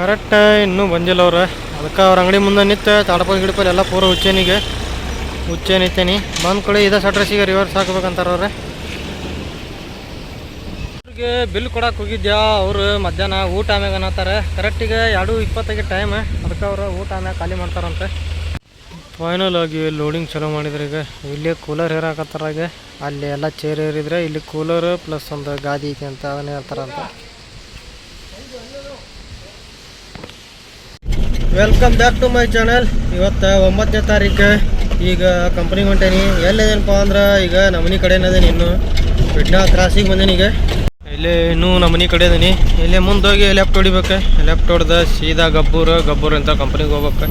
Correct ಇನ್ನೂ ಬಂದಿಲ್ಲ ಅವ್ರು. ಅದಕ್ಕೆ ಅವ್ರ ಅಂಗಡಿ ಮುಂದೆ ನಿಂತು ತಾಡಪಲ್ ಗಿಡಪಲ್ ಎಲ್ಲ ಪೂರ ಹುಚ್ಚೇನಿಗೆ. ಹುಚ್ಚೇನಿತ್ತೇನಿ. ಬಂದು ಕೊಡಿ ಇದೇ ಸಟ್ರಸಿಗೆ ರಿವರ್ಸ್ ಹಾಕ್ಬೇಕಂತಾರೆ ಅವ್ರೆ. ಅವ್ರಿಗೆ ಬಿಲ್ ಕೊಡಕ್ಕೆ ಹೋಗಿದ್ಯಾ? ಅವರು ಮಧ್ಯಾಹ್ನ ಊಟ ಆಮ್ಯಾಗ ಅನ್ನತ್ತಾರೆ. ಕರೆಕ್ಟಿಗೆ ಎರಡು ಇಪ್ಪತ್ತೈದು ಟೈಮ್ ಅದಕ್ಕೆ ಅವರು ಊಟ ಆಮ್ಯಾಗ ಖಾಲಿ ಮಾಡ್ತಾರಂತೆ. ಫೈನಲ್ ಆಗಿ ಲೋಡಿಂಗ್ ಚಲೋ ಮಾಡಿದ್ರೆ ಈಗ. ಇಲ್ಲಿ ಕೂಲರ್ ಹೇರಾಕತ್ತಾರಾಗೆ ಅಲ್ಲಿ ಎಲ್ಲ ಚೇರ್ ಏರಿದ್ರೆ ಇಲ್ಲಿ ಕೂಲರ್ ಪ್ಲಸ್ ಒಂದು ಗಾದಿ ಐತಿ ಅಂತ ಅದನ್ನೇ ಹೇಳ್ತಾರಂತ. Welcome back to my channel ಇವತ್ತು ಒಂಬತ್ತನೇ ತಾರೀಕು. ಈಗ ಕಂಪ್ನಿಗೆ ಹೊಂಟೇನಿ. ಎಲ್ಲಿದೇನಪ್ಪ ಅಂದ್ರೆ, ಈಗ ನಮ್ಮನಿ ಕಡೆ ಅದೇನಿ ಇನ್ನು. ಬಿಡ್ನಾ ಕ್ರಾಸಿಗೆ ಬಂದೇನಿ ಈಗ. ಇಲ್ಲೇ ಇನ್ನೂ ನಮ್ಮನಿ ಕಡೆ ಅದೀನಿ. ಇಲ್ಲೇ ಮುಂದೆ ಹೋಗಿ ಲೆಫ್ಟ್ ಹೊಡಿಬೇಕು. ಲೆಫ್ಟ್ ಹೊಡೆದ ಸೀದಾ ಗಬ್ಬೂರು ಗಬ್ಬೂರು ಅಂತ ಕಂಪ್ನಿಗೆ ಹೋಗ್ಬೇಕು.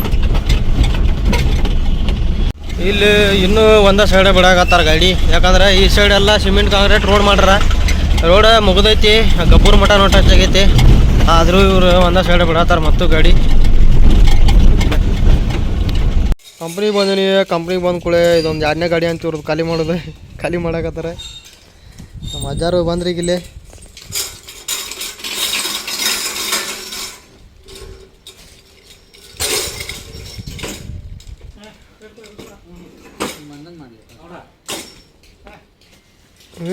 ಇಲ್ಲಿ ಇನ್ನೂ ಒಂದೇ ಸೈಡೇ ಬಿಡಾಕತ್ತಾರ ಗಾಡಿ. ಯಾಕಂದ್ರೆ ಈ ಸೈಡ್ ಎಲ್ಲ ಸಿಮೆಂಟ್ ಕಾಂಕ್ರೀಟ್ ರೋಡ್ ಮಾಡ್ರ ರೋಡ ಮುಗ್ದೈತಿ. ಗಬ್ಬೂರ್ ಮಠ ನೋಟ ಆಗೈತಿ. ಆದರೂ ಇವರು ಒಂದೇ ಸೈಡ್ ಬಿಡತ್ತಾರ ಮತ್ತು ಗಾಡಿ. ಕಂಪ್ನಿಗೆ ಬಂದೀನಿ ಕಂಪ್ನಿಗೆ ಬಂದ ಕೂಡಲೇ ಇದೊಂದು ಎರಡನೇ ಗಾಡಿ ಅಂತ ಇವ್ರದ್ದು ಖಾಲಿ ಮಾಡೋದು, ಖಾಲಿ ಮಾಡಕತ್ತಾರೆ. ನಮ್ಮ ಅಜ್ಜಾರು ಬಂದ್ರಿ ಇಲ್ಲಿ.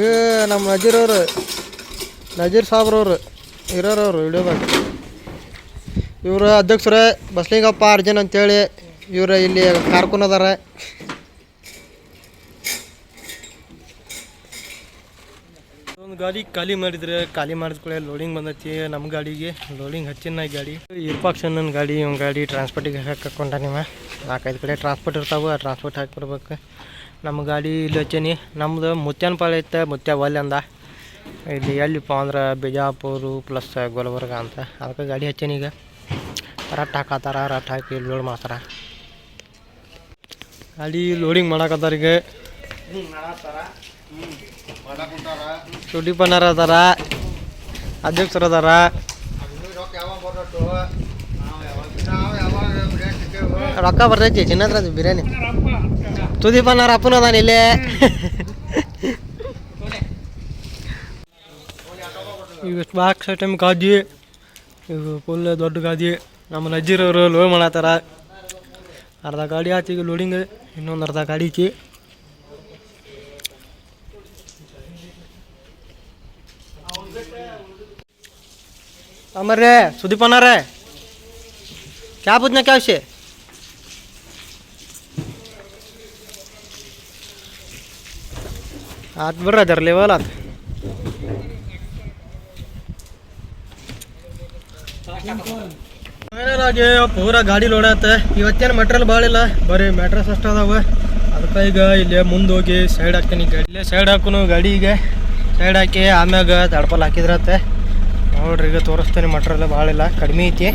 ಏ, ನಮ್ಮ ನಜೀರ್ ನಜೀರ್ ಸಾಬ್ರವ್ರು ಇರೋರವ್ರು ವಿಡಿಯೋದಾಗ ಇವರು ಅಧ್ಯಕ್ಷರೇ ಬಸ್ಲಿಂಗಪ್ಪ ಅರ್ಜುನ್ ಅಂತೇಳಿ. ಇವರು ಇಲ್ಲಿ ಕಾರ್ಕೊನ್ ಅದಾರ. ಒಂದು ಗಾಡಿ ಖಾಲಿ ಮಾಡಿದ್ರೆ ಖಾಲಿ ಮಾಡಿದ ಕೂಡ ಲೋಡಿಂಗ್ ಬಂದೈತಿ ನಮ್ಮ ಗಾಡಿಗೆ. ಲೋಡಿಂಗ್ ಹಚ್ಚಿನ ಗಾಡಿ. ಇರ್ಪಾಕ್ಷನ್ ಗಾಡಿ, ಇವ್ನ ಗಾಡಿ ಟ್ರಾನ್ಸ್ಪೋರ್ಟಿಗೆ ಹಾಕೊಂಡ ನಿಮ್ಮ ನಾಲ್ಕೈದು ಕಡೆ ಟ್ರಾನ್ಸ್ಪೋರ್ಟ್ ಇರ್ತಾವೆ, ಆ ಟ್ರಾನ್ಸ್ಪೋರ್ಟ್ ಹಾಕಿಬಿಡ್ಬೇಕು ನಮ್ಮ ಗಾಡಿ ಇಲ್ಲಿ ಹಚ್ಚೀನಿ. ನಮ್ಮದು ಮುತ್ಯಾನ್ ಪಾಳೆ ಐತೆ ಮುತ್ಯ ಒಲ್ಲೆ ಅಂದ. ಇಲ್ಲಿ ಎಲ್ಲಿಪ್ಪ ಅಂದ್ರೆ ಬಿಜಾಪುರ ಪ್ಲಸ್ ಗುಲ್ಬರ್ಗ ಅಂತ. ಅದಕ್ಕೆ ಗಾಡಿ ಹಚ್ಚೀನಿ ಈಗ. ರಟ್ ಹಾಕತ್ತಾರ, ರಟ್ ಹಾಕಿ ಲೋಡ್ ಮಾಡ್ತಾರ. ಗಾಡಿ ಲೋಡಿಂಗ್ ಮಾಡಕತ್ತಾರ ಈಗ. ಸುಡಿಪನ್ನರ್ ಅದಾರ. ಅಧ್ಯಕ್ಷರ ಅದಾರ. ರೊಕ್ಕ ಬರ್ತೈತಿ ಚಿನ್ನದ್ರ ಬಿರಿಯಾನಿ. ತುದೀಪನ್ನರ ಅಪ್ಪನ ಅದಾನ ಇಲ್ಲೇ. ಈಗ ಬಾಕ್ಸ್ ಐಟಮ್ ಗಾದಿ. ಈಗ ಫುಲ್ ದೊಡ್ಡ ಗಾದಿ. ನಮ್ಮ ನಜ್ಜಿರವರು ಲೋ ಮಾಡತ್ತಾರ ಅರ್ಧ ಗಾಡಿ ಆಯ್ತು ಈಗ ಲೋಡಿಂಗ್ ಇನ್ನೊಂದು ಅರ್ಧ ಗಾಡಿ ಐತಿ ಅಮರ್ರೆ, ಸುದೀಪ್ ಅನ್ನಾರೇ ಕ್ಯಾ ಪೂಜ್ನ ಕ್ಯಾವ್ಸಿ ಆತ್ ಬಿಡ್ರಿ, ಅದರ ಲೆವೆಲ್ ಆತ. Thank you. ಆಗಿ ಪೂರ ಗಾಡಿ ಲೋಡ್ ಆತ ಇವತ್ತೇನು ಮೆಟ್ರಲ್ ಭಾಳ ಇಲ್ಲ. ಬರೀ ಮೆಟ್ರಸ್ ಅಷ್ಟು ಅದಾವ. ಅದಕ್ಕೆ ಈಗ ಇಲ್ಲೇ ಮುಂದೆ ಹೋಗಿ ಸೈಡ್ ಹಾಕ್ತೀನಿ ಗಾಡಿ. ಇಲ್ಲೇ ಸೈಡ್ ಹಾಕುನು ಗಾಡಿಗೆ ಸೈಡ್ ಹಾಕಿ ಆಮ್ಯಾಗ ತಡ್ಪಲ್ ಹಾಕಿದ್ರತ್ತೆ ನೋಡ್ರಿ, ಈಗ ತೋರಿಸ್ತೇನೆ ಮೆಟ್ರಲ್ ಭಾಳ ಇಲ್ಲ. ಕಡಿಮೆ ಐತಿ.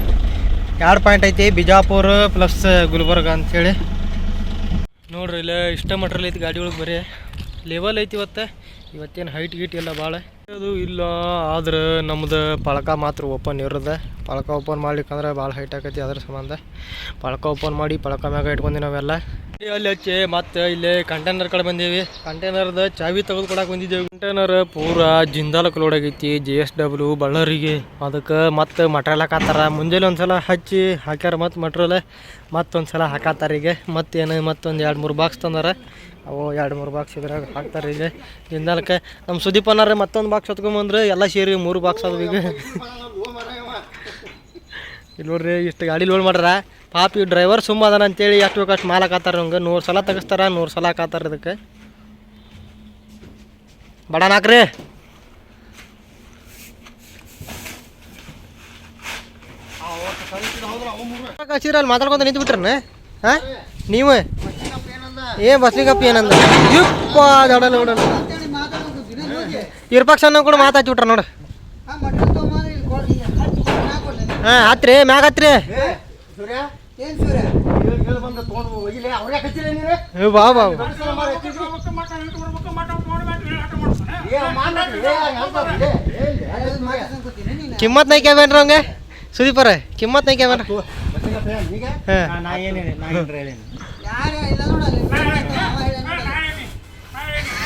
ಎರಡು ಪಾಯಿಂಟ್ ಐತಿ. ಬಿಜಾಪುರ ಪ್ಲಸ್ ಗುಲ್ಬರ್ಗ ಅಂಥೇಳಿ ನೋಡ್ರಿ, ಇಲ್ಲೇ ಇಷ್ಟ ಮೆಟ್ರಲ್ ಐತಿ ಗಾಡಿ ಒಳಗೆ ಬರೀ. ಲೆವೆಲ್ ಐತಿ ಇವತ್ತು. ಇವತ್ತೇನು ಹೈಟ್ ಗೀಟ್ ಎಲ್ಲ ಭಾಳ ಅದು ಇಲ್ಲ, ಆದ್ರೆ ನಮ್ದು ಪಳಕ ಮಾತ್ರ ಓಪನ್ ಇರೋದೆ. ಪಳಕ ಓಪನ್ ಮಾಡ್ಲಿಕ್ಕಂದ್ರೆ ಭಾಳ ಹೈಟ್ ಆಕೈತಿ ಅದ್ರ ಸಂಬಂಧ. ಪಳಕ ಓಪನ್ ಮಾಡಿ ಪಳಕ ಮ್ಯಾಗ ಇಟ್ಕೊಂಡಿ ನಾವೆಲ್ಲ. ಅಲ್ಲಿ ಹಚ್ಚಿ, ಮತ್ತೆ ಇಲ್ಲಿ ಕಂಟೈನರ್ ಕಡೆ ಬಂದೀವಿ. ಕಂಟೈನರ್ದ ಚಾವಿ ತೆಗೆದು ಕೊಡಕ್ಕೆ ಬಂದಿದ್ದೇವೆ. ಕಂಟೈನರ್ ಪೂರಾ ಜಿಂದಾಲಕ್ಕೆ ಲೋಡ್ ಆಗೈತಿ ಜಿ ಎಸ್ ಡಬ್ಲ್ಯೂ ಬಳ್ಳಾರಿಗೆ. ಅದಕ್ಕೆ ಮತ್ತೆ ಮಟ್ರಿಯಲ್ ಹಾಕತ್ತಾರ. ಮುಂಜಾನೆ ಒಂದ್ಸಲ ಹಚ್ಚಿ ಹಾಕ್ಯಾರ ಮತ್ತೆ ಮಟ್ರಿಯಲ್ ಮತ್ತೊಂದು ಸಲ ಹಾಕತ್ತಾರ ಈಗ. ಮತ್ತೇನು, ಮತ್ತೊಂದು ಎರಡು ಮೂರು ಬಾಕ್ಸ್ ತಂದಾರ. ಅವು ಎರಡು ಮೂರು ಬಾಕ್ಸ್ ಇದ್ರಾಗ ಹಾಕ್ತಾರೆ ಈಗ ಜಿಂದಾಲಕ್ಕೆ ನಮ್ಮ ಸುದೀಪ್ ಅನ್ನಾರ ಮತ್ತೊಂದು ಬಾಕ್ಸ್ ಹೊತ್ಕೊಂಬಂದ್ರೆ ಎಲ್ಲ ಸೇರಿ ಮೂರು ಬಾಕ್ಸ್ ಅದಾವ ಈಗ. ಇಲ್ಲಿ ನೋಡ್ರಿ ಇಷ್ಟು ಗಾಡಿ ಲೋಡ್ ಮಾಡ್ರ. ಪಾಪಿ ಈ ಡ್ರೈವರ್ ಸುಮ್ಮ ಅದಾನ ಅಂತೇಳಿ ಎಷ್ಟು ಬೇಕು ಅಷ್ಟು ಮಾಲ್ ಹಾಕತ್ತಾರ ಹಂಗೆ ನೂರು ಸಲ ತೆಗಿಸ್ತಾರ ನೂರು ಸಲ ಹಾಕತ್ತಾರ ಇದಕ್ಕೆ. ಬಡ ನಾಕ್ರಿ. ಹಚ್ಚಿರಲ್ಲಿ ಮಾತಾಡ್ಕೊಂತ ನಿಂತು ಬಿಟ್ರನ ಹಾಂ? ನೀವು? ಏ ಬಸ್ಲಿಗಪ್ಪ ಏನಂದ? ಯುಪ್ಪ ದಡಲ್ಲ ನೋಡಲ್ಲ ಇರ್ಪಕ್ಷ ಅನ್ನೋ ಕೂಡ ಮಾತಾಡ್ಸಿ ಬಿಟ್ರ ನೋಡು. ಹಾಂ ಹತ್ರಿ ಮ್ಯಾಗ ಹತ್ರಿ. ಬಾ ಬಾ ಕಿಮ್ಮತ್ ನೈ ಕ್ಯಾಬೇನ್ರಿ ಹಂಗೆ ಸುದೀಪರ ಕಿಮ್ಮತ್ ನೈ ಇಲ್ಲ ಹಾಂ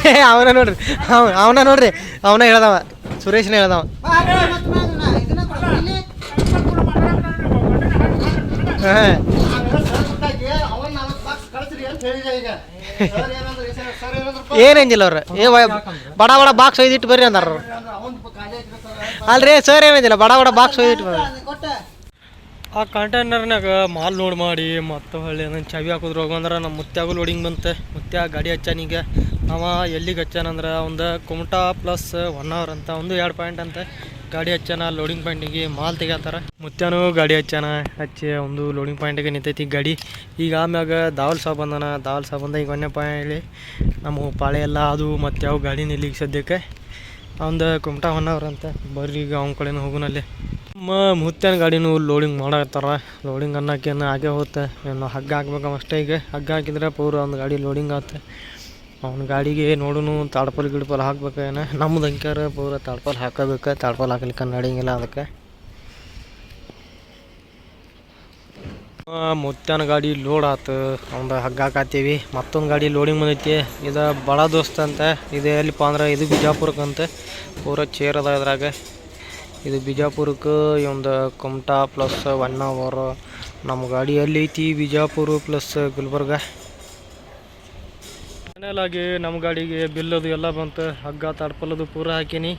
ಅವನ ನೋಡ್ರಿ. ಅವ ಅವನ ನೋಡ್ರಿ. ಅವನ ಹೇಳ್ದವ. ಸುರೇಶ್ನ ಹೇಳ್ದವ. ಏನೇನಿಲ್ಲ ಅವ್ರ? ಏ ಬಡ ಬಡ ಬಾಕ್ಸ್ ಒಯ್ದಿಟ್ಟು ಬರ್ರಿ ಅಂದಾರ ಅಲ್ರಿ ಸರ್ ಏನಂದಿಲ್ಲ ಬಡ ಬಡ ಬಾಕ್ಸ್ ಒಯ್ದಿಟ್ಟು ಬರ್ರಿ. ಆ ಕಂಟೈನರ್ನಾಗ ಮಾಲ್ ಲೋಡ್ ಮಾಡಿ, ಮತ್ತು ಹೊಳ್ಳಿ ಅದನ್ನು ಚಾವಿ ಹಾಕಿದ್ರು ಹೋಗಂದ್ರೆ ನಮ್ಮ ಮುತ್ಯಾಗು ಲೋಡಿಂಗ್ ಬಂತೆ. ಮುತ್ಯಾಗ ಗಾಡಿ ಹಚ್ಚಾನೀಗ ಅವ ಎಲ್ಲಿಗೆ ಹಚ್ಚಾನಂದ್ರೆ ಒಂದು ಕುಮಟಾ ಪ್ಲಸ್ ಒನ್ ಅವರ್ ಅಂತ, ಒಂದು ಎರಡು ಪಾಯಿಂಟ್ ಅಂತ ಗಾಡಿ ಹಚ್ಚಾನ ಲೋಡಿಂಗ್ ಪಾಯಿಂಟಿಗೆ ಮಾಲ್ ತೆಗಿತಾರ ಮುತ್ಯಾನು ಗಾಡಿ ಹಚ್ಚಾನ ಹಚ್ಚಿ ಒಂದು ಲೋಡಿಂಗ್ ಪಾಯಿಂಟಿಗೆ ನಿಂತೈತಿ ಗಾಡಿ. ಈಗ ಆಮ್ಯಾಗ ದಾವಲ್ ಸಾಬ್ ಬಂದಾನ, ದಾವಲ್ ಸಾಬ್ ಬಂದ ಈಗ ಒಂದೇ ಹೇಳಿ, ನಮ್ಮ ಪಾಳೆ ಎಲ್ಲ ಅದು ಮತ್ತು ಯಾವ ಗಾಡಿ ನಿಲ್ಲಿಗೆ ಸದ್ಯಕ್ಕೆ? ಅವಂದು ಕುಮಟಾ ಒನ್ ಅವರ್ ಅಂತ, ಬರ್ರಿ ಈಗ ಅವ್ನ ಕಡೆನೂ ಹೋಗುನಲ್ಲಿ. ನಮ್ಮ ಮುತ್ಯನ ಗಾಡಿನೂ ಲೋಡಿಂಗ್ ಮಾಡತ್ತಾರ ಲೋಡಿಂಗ್ ಅನ್ನೋಕೇನು ಹಾಗೆ ಹೋಗುತ್ತೆ ಹಗ್ಗ ಹಾಕ್ಬೇಕು ಅಷ್ಟೇ ಈಗ. ಹಗ್ಗ ಹಾಕಿದ್ರೆ ಪೂರ ಒಂದು ಗಾಡಿ ಲೋಡಿಂಗ್ ಆಗುತ್ತೆ ಅವ್ನ ಗಾಡಿಗೆ ನೋಡುನು ತಾಡ್ಪಲ್ ಗಿಡ್ಪಲ್ ಹಾಕ್ಬೇಕೇನ ನಮ್ದು ಅಂಕ್ಯಾರ ಪೂರ ತಾಡ್ಪಲ್ ಹಾಕೋದಕ್ಕೆ ತಾಡ್ಪಲ್ ಹಾಕ್ಲಿಕ್ಕೆ ನಡೆಯಂಗಿಲ್ಲ ಅದಕ್ಕೆ. ಆ, ಮುತ್ಯನ ಗಾಡಿ ಲೋಡ್ ಆತು. ಅವ್ನ ಹಗ್ಗ ಹಾಕತ್ತೀವಿ ಮತ್ತೊಂದು ಗಾಡಿ ಲೋಡಿಂಗ್ ಬಂದೈತಿ. ಇದು ಬಡ ದೋಸ್ತ ಅಂತ. ಇದು ಎಲ್ಲಿಪ್ಪ ಅಂದ್ರೆ ಇದು ಬಿಜಾಪುರಕ್ಕಂತ ಪೂರ ಚೇರ್ ಅದ ಇದ್ರಾಗ. ಇದು ಬಿಜಾಪುರಕ್ಕೆ ಇವಂದ ಕುಮಟಾ ಪ್ಲಸ್ ಒನ್ ಅವರ್ ನಮ್ಮ ಗಾಡಿ ಎಲ್ಲಿ ಐತಿ? ಬಿಜಾಪುರ ಪ್ಲಸ್ ಗುಲ್ಬರ್ಗ. ಫೈನಲ್ ಆಗಿ ನಮ್ಮ ಗಾಡಿಗೆ ಬಿಲ್ ಅದು ಎಲ್ಲ ಬಂತು. ಹಗ್ಗ ತಾಡ್ಪಲ್ಲದು ಪೂರ ಹಾಕೀನಿ.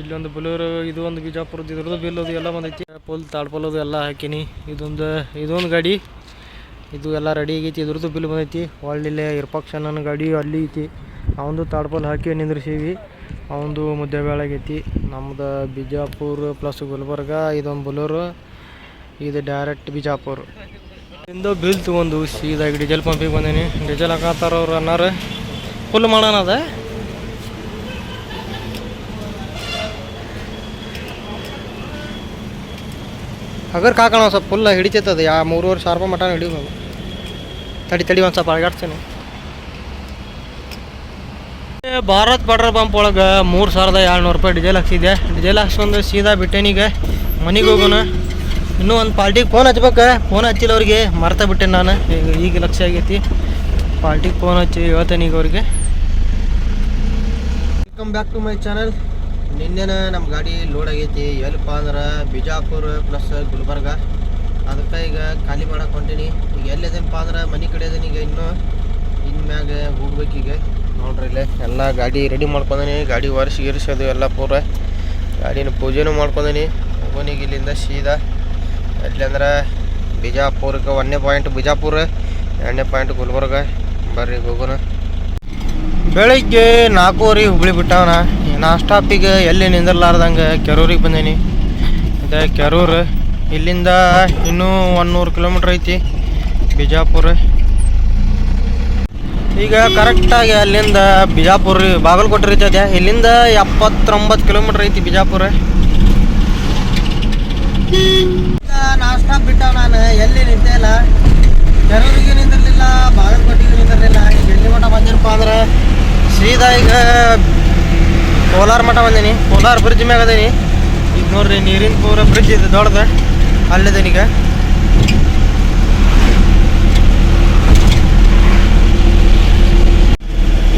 ಇಲ್ಲೊಂದು ಬಲೂರು ಇದು ಒಂದು ಬಿಜಾಪುರದ ಇದ್ರದ್ದು ಬಿಲ್ ಅದು ಎಲ್ಲ ಬಂದೈತಿ. ಫುಲ್ ತಾಡ್ಪಲ್ಲದು ಎಲ್ಲ ಹಾಕೀನಿ. ಇದೊಂದು ಇದೊಂದು ಗಾಡಿ. ಇದು ಎಲ್ಲ ರೆಡಿ ಆಗೈತಿ. ಇದ್ರದ್ದು ಬಿಲ್ ಬಂದೈತಿ. ಒಳ್ಳೆ ನನ್ನ ಗಾಡಿ ಅಲ್ಲಿ ಐತಿ. ಅವಂದು ತಾಡ್ಪಲ್ ಹಾಕಿ ನಿಂದ್ರಿಸೀವಿ. ಅವಂದು ಮುದ್ದೆ ಆಗೈತಿ. ನಮ್ದು ಬಿಜಾಪುರ ಪ್ಲಸ್ ಗುಲ್ಬರ್ಗ, ಇದೊಂದು ಬಲೂರು, ಇದು ಡೈರೆಕ್ಟ್ ಬಿಜಾಪುರ. ಇಂದ ಬಿಲ್ ತೊಗೊಂಡು ಸೀದಾಗಿ ಡೀಸೆಲ್ ಪಂಪಿಗೆ ಬಂದೀನಿ. ಡೀಸೆಲ್ ಹಾಕತ್ತಾರ ಅವ್ರು ಅನ್ನಾರ. ಫುಲ್ ಮಾಡೋಣ ಅದ? ಹಗರ್ ಕಾಕೋಣ ಸ್ವಲ್ಪ ಫುಲ್ ಹಿಡಿತೈತದ ಯಾ ಮೂರುವರೆ ಸಾವಿರ ರೂಪಾಯಿ ಮಟನ ಹಿಡಿಬೋದು. ತಡಿ ತಡಿ ಒಂದು ಸ್ವಲ್ಪ ಅಳಗಾಡ್ತೀನಿ. ಭಾರತ್ ಪೆಟ್ರೋಲ್ ಪಂಪ್ ಒಳಗೆ ಮೂರು ಸಾವಿರದ ಏಳ್ನೂರು ರೂಪಾಯಿ ಡೀಸೆಲ್ ಹಾಕ್ಸಿದ್ದೆ ಡೀಸೆಲ್ ಹಾಕ್ಸ್ಕೊಂಡು ಸೀದಾ ಬಿಟ್ಟೇನೀಗ ಮನೆಗೆ ಹೋಗೋಣ. ಇನ್ನೂ ಒಂದು ಪಾರ್ಟಿಗೆ ಫೋನ್ ಹಚ್ಬೇಕ? ಫೋನ್ ಹಚ್ಚಿಲ್ಲ ಅವ್ರಿಗೆ ಮರ್ತ ಬಿಟ್ಟೆ ನಾನು. ಈಗ ಈಗ ಲಕ್ಷ ಆಗೈತಿ. ಪಾರ್ಟಿಗೆ ಫೋನ್ ಹಚ್ಚಿ ಹೇಳ್ತೇನೆ ಈಗ ಅವ್ರಿಗೆ. Welcome back to my channel ನಿನ್ನೆನ ನಮ್ಮ ಗಾಡಿ ಲೋಡ್ ಆಗೈತಿ. ಎಲ್ಪ ಅಂದ್ರೆ ಬಿಜಾಪುರ ಪ್ಲಸ್ ಗುಲ್ಬರ್ಗ. ಅದಕ್ಕೆ ಈಗ ಖಾಲಿ ಮಾಡಕ್ಕೆ ಹೊಂಟೀನಿ. ಈಗ ಎಲ್ಲಿದೇನಪ್ಪ ಅಂದ್ರೆ ಮನೆ ಕಡೆ ಈಗ ಇನ್ನೂ. ಇನ್ಮ್ಯಾಗ ಹೋಗ್ಬೇಕೀಗ ನೋಡ್ರಿ ಇಲ್ಲೇ ಎಲ್ಲ ಗಾಡಿ ರೆಡಿ ಮಾಡ್ಕೊಂಡೀನಿ. ಗಾಡಿ ವರ್ಷ ಗಿರ್ಸೋದು ಎಲ್ಲ ಪೂರ. ಗಾಡಿನ ಪೂಜೆನೂ ಮಾಡ್ಕೊಂಡೀನಿ. ಹೋಗೋನಿಗೆ ಇಲ್ಲಿಂದ ಸೀದಾ ಎಲ್ಲಿ ಬಿಜಾಪುರಕ್ಕೆ ಒಂದನೇ ಪಾಯಿಂಟ್ ಬಿಜಾಪುರ, ಎರಡನೇ ಪಾಯಿಂಟ್ ಗುಲ್ಬರ್ಗ. ಬರ್ರಿ ಹೋಗೋಣ ಬೆಳಿಗ್ಗೆ ನಾಲ್ಕೂವರೆ ಹುಬ್ಳಿ ಬಿಟ್ಟವನ. ನಾ ಸ್ಟಾಪಿಗೆ ಎಲ್ಲಿ ನಿಂದಿರ್ಲಾರ್ದಂಗೆ ಕೆರೂರಿಗೆ ಬಂದೀನಿ. ಇದೆ ಕೆರೂರು, ಇಲ್ಲಿಂದ ಇನ್ನೂ ಒಂದೂರು ಕಿಲೋಮೀಟ್ರ್ ಐತಿ ಬಿಜಾಪುರ. ಈಗ ಕರೆಕ್ಟಾಗಿ ಅಲ್ಲಿಂದ ಬಿಜಾಪುರ, ಬಾಗಲಕೋಟೆ ರೀತಿ ಇಲ್ಲಿಂದ ಎಪ್ಪತ್ತೊಂಬತ್ತು ಕಿಲೋಮೀಟ್ರ್ ಐತಿ ಬಿಜಾಪುರ. ನಾಷ್ಟಾ ಬಿಟ್ಟ ನಾನು, ಎಲ್ಲಿ ನಿಂತೆ ಇಲ್ಲ. ಕೆರೂರಿಗೆ ನಿಂದಿರಲಿಲ್ಲ, ಬಾಗಲಕೋಟೆಗೆ ನಿಂದಿರಲಿಲ್ಲ ಈಗ ಎಲ್ಲಿ ಮಠ ಬಂದಿರಪ್ಪ ಅಂದ್ರೆ. ಸೀದಾ ಈಗ ಕೋಲಾರ ಮಠ ಬಂದೀನಿ. ಕೋಲಾರ ಬ್ರಿಡ್ಜ್ ಮ್ಯಾಗ ಅದೀನಿ. ಈಗ ನೋಡ್ರಿ ನೀರಿನ ಪೂರ ಬ್ರಿಡ್ಜ್ ಇದೆ, ದೊಡ್ಡದು. ಅಲ್ಲಿದ್ದೀನಿ ಈಗ.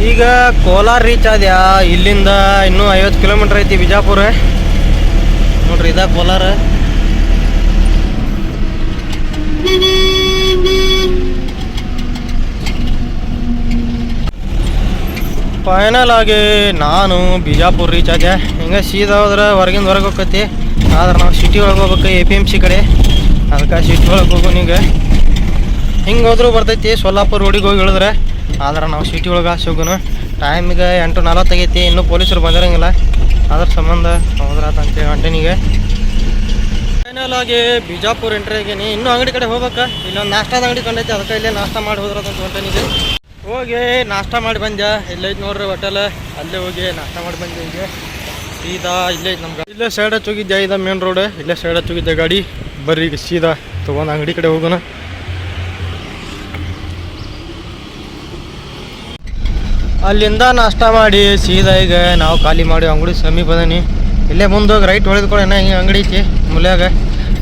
ಈಗ ಕೋಲಾರ ರೀಚ್ ಆದ್ಯಾ? ಇಲ್ಲಿಂದ ಇನ್ನೂ ಐವತ್ತು ಕಿಲೋಮೀಟ್ರ್ ಐತಿ ಬಿಜಾಪುರ. ನೋಡ್ರಿ, ಇದ ಕೋಲಾರ. ಫೈನಲ್ ಆಗಿ ನಾನು ಬಿಜಾಪುರ ರೀಚ್ ಆದೆ. ಹಿಂಗೆ ಸೀದಾ ಹೋದ್ರೆ ಹೊರಗಿಂದ ಹೊರಗೆ ಹೋಗತಿ ಆದ್ರೆ ನಾವು ಸಿಟಿ ಒಳಗೆ ಹೋಗ್ಬೇಕು ಎ ಪಿ ಎಂ ಸಿ ಕಡೆ. ಅದಕ್ಕೆ ಸಿಟಿ ಒಳಗೆ ಹೋಗು ನಿಂಗೆ. ಹಿಂಗೆ ಹೋದ್ರೂ ಬರ್ತೈತಿ, ಸೊಲ್ಲಾಪುರ ರೋಡಿಗೆ ಹೋಗಿ ಇಳಿದ್ರೆ. ಆದ್ರೆ ನಾವು ಸಿಟಿ ಒಳಗೆ ಹಾಸಿ ಹೋಗೋಣ ಈಗ ಎಂಟು ನಲವತ್ತಾಗೈತಿ ಇನ್ನೂ ಪೊಲೀಸರು ಬಂದಿರಂಗಿಲ್ಲ. ಅದ್ರ ಸಂಬಂಧ ಹೋದ್ರಾತ ಅಂತೇಳಿ ಅಂಟನಿಗೆ ಫೈನಲ್ ಆಗಿ ಬಿಜಾಪುರ್ ಎಂಟ್ರಿ ನೀ ಇನ್ನೂ ಅಂಗಡಿ ಕಡೆ ಹೋಗ್ಬೇಕಾ. ಇಲ್ಲೊಂದು ನಾಷ್ಟಾದ ಅಂಗಡಿ ಕಂಡೈತಿ, ಅದಕ್ಕೆ ಇಲ್ಲೇ ನಾಷ್ಟ ಮಾಡಿ ಹೋದ್ರತ ಅಂತ ಹೊಂಟೇನಿಗೆ ಹೋಗಿ ನಾಷ್ಟ ಮಾಡಿ ಬಂದೆ ಇಲ್ಲೈತೆ ನೋಡ್ರಿ ಹೋಟೆಲ್ ಅಲ್ಲೇ ಹೋಗಿ ನಾಷ್ಟ ಮಾಡಿ ಬಂದೆ ಈಗ. ಸೀದಾ ಇಲ್ಲೇ ನಮ್ಗೆ. ಇಲ್ಲೇ ಸೈಡ್ ಚುಗಿದ್ದೆ ಇದ ಮೇನ್ ರೋಡ್ ಇಲ್ಲೇ ಸೈಡ್ ಹಚ್ಚಿ ಹೋಗಿದ್ದೆ ಗಾಡಿ. ಬರ್ರಿ ಈಗ ಸೀದಾ ತೊಗೊಂಡು ಅಂಗಡಿ ಕಡೆ ಹೋಗೋಣ. ಅಲ್ಲಿಂದ ನಾಷ್ಟ ಮಾಡಿ ಸೀದಾ ಈಗ ನಾವು ಖಾಲಿ ಮಾಡಿ ಅಂಗಡಿ ಸಮೀಪ ಇಲ್ಲೇ ಮುಂದೆ ಹೋಗಿ ರೈಟ್ ಹೊಳೆದ್ಕೊಳ್ಳೋಣ ಹಿಂಗೆ ಅಂಗಡಿ ಐತಿ. ಮುಲ್ಯಾಗ,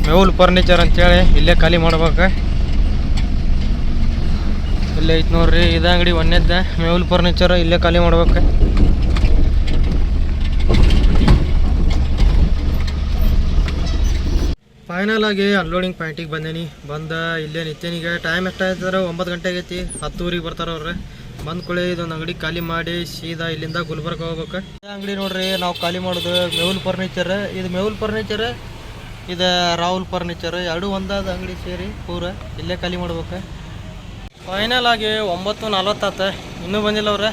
ಮೇವುಲ್ ಫರ್ನಿಚರ್ ಅಂತೇಳಿ ಇಲ್ಲೇ ಖಾಲಿ ಮಾಡ್ಬೇಕು. ಇಲ್ಲೇ ಐತಿ ನೋಡ್ರಿ. ಇದ ಅಂಗಡಿ ಒಂದೇದ್ದ ಮೇವುಲ್ ಫರ್ನಿಚರ್ ಇಲ್ಲೇ ಖಾಲಿ ಮಾಡ್ಬೇಕು. ಫೈನಲ್ ಆಗಿ ಅನ್ಲೋಡಿಂಗ್ ಪಾಯಿಂಟಿಗೆ ಬಂದೇನಿ. ಬಂದ ಇಲ್ಲೇ ನಿತ್ಯನಿಗೆ ಟೈಮ್ ಎಷ್ಟಾಯ್ತಂದ್ರೆ ಒಂಬತ್ತು ಗಂಟೆ ಆಗೈತಿ. ಹತ್ತೂರಿಗೆ ಬರ್ತಾರ ಅವ್ರ. ಬಂದ್ಕೊಳ್ಳಿ ಇದೊಂದು ಅಂಗಡಿ ಖಾಲಿ ಮಾಡಿ ಸೀದಾ ಇಲ್ಲಿಂದ ಗುಲ್ಬರ್ಗ ಹೋಗ್ಬೇಕು. ಅಂಗಡಿ ನೋಡ್ರಿ, ನಾವು ಖಾಲಿ ಮಾಡೋದು ಮೇಹುಲ್ ಫರ್ನಿಚರ್ ಇದು ಮೇಹುಲ್ ಫರ್ನಿಚರ್ ಇದು ರಾಹುಲ್ ಫರ್ನಿಚರ್ ಎರಡು ಒಂದಾದ ಅಂಗಡಿ ಸೇರಿ ಪೂರ ಇಲ್ಲೇ ಖಾಲಿ ಮಾಡ್ಬೇಕು. ಫೈನಲ್ ಆಗಿ ಒಂಬತ್ತು ನಲ್ವತ್ತಾತ. ಇನ್ನೂ ಬಂದಿಲ್ಲ ಅವ್ರೆ.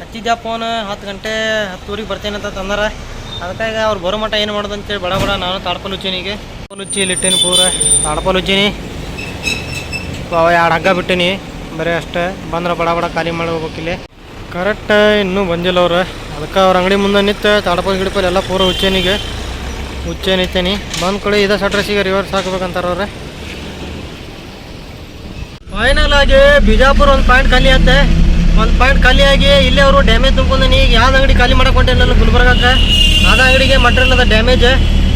ಹಚ್ಚಿದ್ಯಾ ಫೋನ್ ಹತ್ತು ಗಂಟೆ ಹತ್ತುವರೆಗೆ ಬರ್ತೇನೆ ಅಂತ ತಂದಾರ. ಅದಕ್ಕಾಗಿ ಅವ್ರು ಬರೋ ಮಟ್ಟ ಏನು ಮಾಡೋದು ಅಂತೇಳಿ ಬಡ ಬಡ, ನಾನು ತಾಡ್ಪಲ್ ಈಗ. ಉಚ್ಚಿ ಇಲ್ಲಿಟ್ಟೇನಿ ಪೂರ. ತಾಡ್ಪಲ್ ಉಚ್ಚೀನಿ ಅವ ಎರಡು ಹಗ್ಗ ಬಿಟ್ಟೀನಿ. ಬರೀ ಅಷ್ಟೇ. ಬಂದ್ರೆ ಬಡ ಬಡ ಖಾಲಿ ಮಾಡಿ ಹೋಗ್ಬೇಕಿಲ್ಲಿ ಕರೆಕ್ಟ್ ಇನ್ನೂ ಬಂದಿಲ್ಲ ಅವ್ರು. ಅದಕ್ಕೆ ಅವ್ರ ಅಂಗಡಿ ಮುಂದೆ ನಿಂತು ತಾಡ್ಪಲ್ ಗಿಡಪಲ್ ಎಲ್ಲ ಪೂರ ಉಚ್ಚೇನಿಗೆ ಉಚ್ಚೇನಿತ್ತೇನಿ ಬಂದ ಕಡೆ ಇದೇ ಸಟ್ರಸಿಗೆ ರಿವರ್ಸ್ ಹಾಕ್ಬೇಕಂತಾರ ಅವ್ರೆ. ಫೈನಲ್ ಆಗಿ ಬಿಜಾಪುರ ಒಂದು ಪಾಯಿಂಟ್ ಖಾಲಿ ಆತ್ತೆ ಒಂದು ಪಾಯಿಂಟ್ ಖಾಲಿ ಆಗಿ ಇಲ್ಲೇ ಅವರು ಡ್ಯಾಮೇಜ್ ತುಂಬ್ಕೊಂಡೀನಿ ಈಗ ಯಾವ್ದು ಅಂಗಡಿ ಖಾಲಿ ಮಾಡಕ್ಕೆ ಹೊಂಟೇನಲ್ಲ ಗುಲ್ಬರ್ಗಕ್ಕೆ ಅದ ಅಂಗಡಿಗೆ ಮಟ್ರಿಯಲ್ ಅದ ಡ್ಯಾಮೇಜ್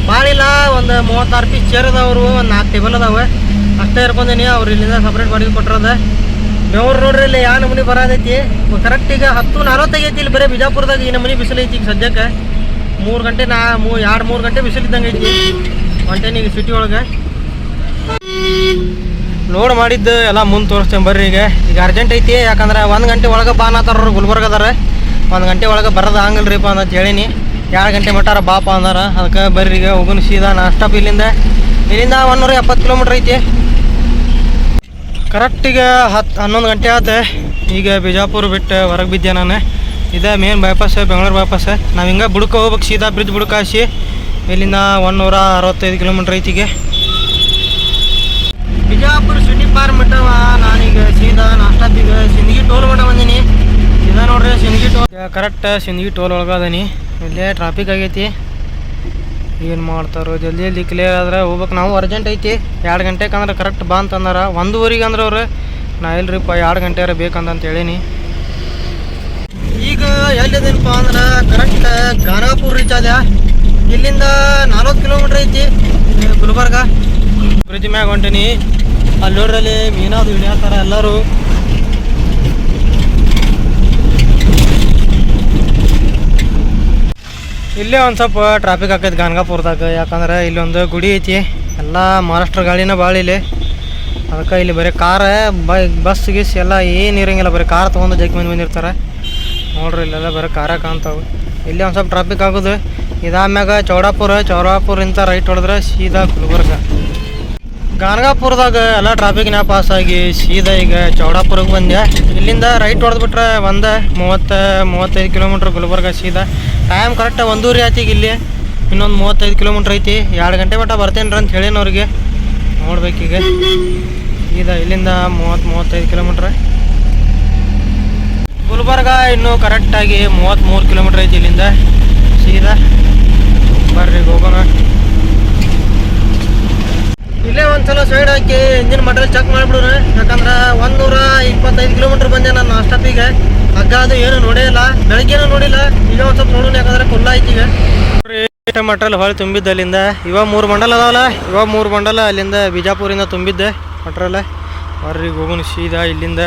ಬಾಳಿಲ್ಲ ಒಂದು ಮೂವತ್ತಾರು ಪೀಸ್ ಚೇರ್ ಅದಾವರು, ಒಂದು ನಾಲ್ಕು ಟೇಬಲ್ ಅದಾವೆ. ಅಷ್ಟೇ ಇರ್ಕೊಂಡೀನಿ ಅವ್ರು ಇಲ್ಲಿಂದ ಸಪ್ರೇಟ್ ಮಾಡಿ ಕೊಟ್ಟಿರೋದ. ಬೆವ್ರು ನೋಡ್ರಿ, ಇಲ್ಲಿ ಯಾವ ನಮೂನಿ ಬರೋದೈತಿ ಕರೆಕ್ಟ್ ಈಗ ಹತ್ತು ನಲವತ್ತೈತಿ ಇಲ್ಲಿ ಬರೀ ಬಿಜಾಪುರದಾಗ, ಈ ನಮೂನಿ ಬಿಸಿಲು ಐತಿ ಈಗ ಸದ್ಯಕ್ಕೆ. ಮೂರು ಗಂಟೆ ನಾ, ಮೂ ಎರಡು ಮೂರು ಗಂಟೆ ಬಿಸಿಲಿದ್ದಂಗೆ ಐತಿ. ಹೊಂಟೇನಿ ಈಗ ಸಿಟಿ ಒಳಗೆ. ಲೋಡ್ ಮಾಡಿದ್ದು ಎಲ್ಲ ಮುಂದೆ ತೋರಿಸ್ತೇನೆ ಬರ್ರಿ ಈಗ. ಈಗ ಅರ್ಜೆಂಟ್ ಐತಿ, ಯಾಕಂದ್ರೆ ಒಂದು ಗಂಟೆ ಒಳಗೆ ಬಾ ಅನ್ನತ್ತಾರ ಗುಲ್ಬರ್ಗ ಅದಾರ. ಒಂದು ಗಂಟೆ ಒಳಗೆ ಬರೋದು ಹಂಗಲ್ರಿಪ್ಪ ಅಂತ ಹೇಳೀನಿ. ಎರಡು ಗಂಟೆ ಮಟ್ಟಾರ ಬಾಪ ಅಂದಾರ. ಅದಕ್ಕೆ ಬರ್ರಿ ಈಗ, ಹೋಗುನ್ ಸೀದಾ ನಾಷ್ಟಪ್ ಇಲ್ಲಿಂದ. ಇಲ್ಲಿಂದ ಒಂದೂರ ಎಪ್ಪತ್ತು ಕಿಲೋಮೀಟ್ರ್ ಐತಿ. ಈಗ ಹತ್ತು ಹನ್ನೊಂದು ಗಂಟೆ ಆಯ್ತು ಈಗ ಬಿಜಾಪುರ ಬಿಟ್ಟು ಹೊರಗೆ ಬಿದ್ದೆ ನಾನು. ಇದೇ ಮೇನ್ ಬೈಪಾಸ್ ಬೆಂಗಳೂರು ಬೈಪಾಸ್ ನಾವು ಹಿಂಗೆ ಬುಡಕ್ಕೆ ಹೋಗ್ಬೇಕು, ಸೀದಾ ಬ್ರಿಡ್ಜ್ ಬುಡ್ಕಾಸಿ ಇಲ್ಲಿಂದ ಒಂದೂರ ಅರವತ್ತೈದು ಕಿಲೋಮೀಟ್ರ್ ಐತಿಗೆ ಬಿಜಾಪುರ ಸಿಟಿ ಪಾರ್ ಮಟ್ಟವ ನಾನೀಗ ಸೀದಾ ನಾಷ್ಟಾಪಿಗೆ ಸಿಂದಗಿ ಟೋಲ್ ಮಟ್ಟ ಬಂದೀನಿ. ಸೀದಾ ನೋಡ್ರಿ, Sindagi toll correct Sindagi toll ಒಳಗೆ ಅದೀನಿ. ಇಲ್ಲೇ ಟ್ರಾಫಿಕ್ ಆಗೈತಿ. ಏನು ಮಾಡ್ತಾರೋ, ಜಲ್ದಿ ಜಲ್ದಿ ಕ್ಲಿಯರ್ ಆದ್ರೆ ಹೋಗ್ಬೇಕು. ನಾವು ಅರ್ಜೆಂಟ್ ಐತಿ. ಎರಡು ಗಂಟೆಗೆ ಅಂದ್ರೆ ಕರೆಕ್ಟ್ ಬಾ ಅಂತಂದಾರ. ಒಂದೂವರೆಗೆ ಅಂದ್ರೆ ಅವ್ರು, ನಾ ಇಲ್ರಿಪ್ಪ ಎರಡು ಗಂಟೆ ಬೇಕಂತ ಹೇಳೀನಿ. ಈಗ ಎಲ್ಲಿದೇನಪ್ಪ ಅಂದ್ರೆ ಕರೆಕ್ಟ್ ಗಾನಾಪುರ್ ರೀಚ್ ಆದ. ಇಲ್ಲಿಂದ ನಲ್ವತ್ತು ಕಿಲೋಮೀಟ್ರ್ ಐತಿ, ಗುಲ್ಬರ್ಗ. ಬ್ರಿಜ್ ಮ್ಯಾಗ ಹೊಂಟೀನಿ. ಅಲ್ಲಿ ಮೀನಾದು ಇಳಿಯತ್ತಾರ ಎಲ್ಲರೂ. ಇಲ್ಲೇ ಒಂದು ಸ್ವಲ್ಪ ಟ್ರಾಫಿಕ್ ಆಕೈತಿ ಗಾನ್ಗಾಪುರದಾಗ ಯಾಕಂದ್ರೆ ಇಲ್ಲಿ ಒಂದು ಗುಡಿ ಐತಿ. ಎಲ್ಲ ಮಹಾರಾಷ್ಟ್ರ ಗಾಳಿನ ಭಾಳ ಇಲ್ಲಿ. ಅದಕ್ಕೆ ಇಲ್ಲಿ ಬರೀ ಕಾರ ಬಸ್, ಗಿಸ್ ಎಲ್ಲ ಏನು ಇರಂಗಿಲ್ಲ, ಬರೀ ಕಾರ್ ತೊಗೊಂಡು ಜಗ್ ಮಂದಿ ಬಂದಿರ್ತಾರೆ. ನೋಡ್ರಿ, ಇಲ್ಲೆಲ್ಲ ಬರೀ ಕಾರ ಕಾಣ್ತಾವೆ. ಇಲ್ಲಿ ಒಂದು ಸ್ವಲ್ಪ ಟ್ರಾಫಿಕ್ ಆಗೋದು. ಇದಾದ್ಮ್ಯಾಗ ಚೌಡಾಪುರ ಚೌಡಾಪುರಿಂದ ರೈಟ್ ಹೊಡೆದ್ರೆ ಸೀದಾ ಗುಲ್ಬರ್ಗ. ಗಾನಗಾಪುರದಾಗ ಎಲ್ಲ ಟ್ರಾಫಿಕ್ನ ಪಾಸ್ ಆಗಿ ಸೀದಾ ಈಗ ಚೌಡಾಪುರಕ್ಕೆ ಬಂದೆ. ಇಲ್ಲಿಂದ ರೈಟ್ ಹೊಡೆದ್ಬಿಟ್ರೆ ಒಂದ ಮೂವತ್ತು, ಮೂವತ್ತೈದು ಕಿಲೋಮೀಟ್ರ್ ಗುಲ್ಬರ್ಗ ಸೀದಾ. ಟೈಮ್ ಕರೆಕ್ಟ್ ಒಂದೂರಿ ಆಯ್ತು ಈಗ ಇಲ್ಲಿ. ಇನ್ನೊಂದು ಮೂವತ್ತೈದು ಕಿಲೋಮೀಟ್ರ್ ಐತಿ. ಎರಡು ಗಂಟೆ ಮಟ್ಟ ಬರ್ತೇನೆ ಅಂತ ಹೇಳೇನು ಅವ್ರಿಗೆ. ನೋಡ್ಬೇಕೀಗ ಸೀದಾ ಇಲ್ಲಿಂದ ಮೂವತ್ತು, ಮೂವತ್ತೈದು ಕಿಲೋಮೀಟ್ರ್ ಗುಲ್ಬರ್ಗ ಇನ್ನೂ ಕರೆಕ್ಟಾಗಿ ಮೂವತ್ತ್ಮೂರು ಕಿಲೋಮೀಟ್ರ್ ಐತಿ ಇಲ್ಲಿಂದ. ಸೀದಾ. ಬರ್ರಿ, ಹೋಗೋಣ. ಇಲ್ಲೇ ಒಂದ್ಸಲ ಸೈಡ್ ಹಾಕಿ ಇಂಜಿನ್ ಮಟೀರಿಯಲ್ ಚೆಕ್ ಮಾಡಿಬಿಡೋಣ. ಯಾಕಂದ್ರೆ ನೂರ ಇಪ್ಪತ್ತೈದು ಕಿಲೋಮೀಟ್ರ್ ಬಂದೆ ನಾನು ಅಷ್ಟೊತ್ತಿಗೆ ಹಗ್ಗ ಅದು ಏನು ನೋಡೇ ಇಲ್ಲ. ಬೆಳಗ್ಗೆನೂ ನೋಡಿಲ್ಲ. ಈಗ ಒಂದು ಸ್ವಲ್ಪ ನೋಡೋಣ ಯಾಕಂದ್ರೆ ಕುಲ್ಲ ಐತಿ ಈಗ. ಮಟ್ರಲ್ ಹೊಳೆ ತುಂಬಿದ್ದೆ ಅಲ್ಲಿಂದ ಇವಾಗ ಮೂರು ಮಂಡಲ ಅದಾವಲ್ಲ? ಇವಾಗ ಮೂರು ಮಂಡಲ ಅಲ್ಲಿಂದ ಬಿಜಾಪುರಿಂದ ತುಂಬಿದ್ದೆ ಮಟ್ರಲ್ಲ. ಬರ್ರಿ ಈಗ ಹೋಗೋಣ ಸೀದಾ ಇಲ್ಲಿಂದ.